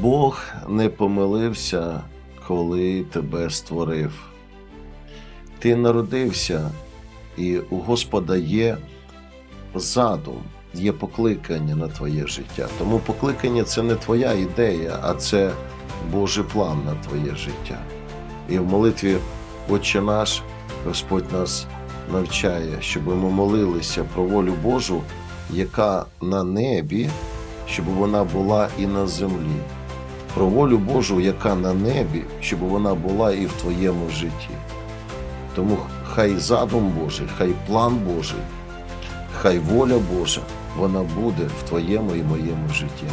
Бог не помилився, коли тебе створив. Ти народився, і у Господа є задум, є покликання на твоє життя. Тому покликання це не твоя ідея, а це Божий план на твоє життя. І в молитві Отче наш Господь нас навчає, щоб ми молилися про волю Божу, яка на небі, щоб вона була і на землі. Про волю Божу, яка на небі, щоб вона була і в твоєму житті. Тому хай задум Божий, хай план Божий, хай воля Божа, вона буде в твоєму і моєму житті.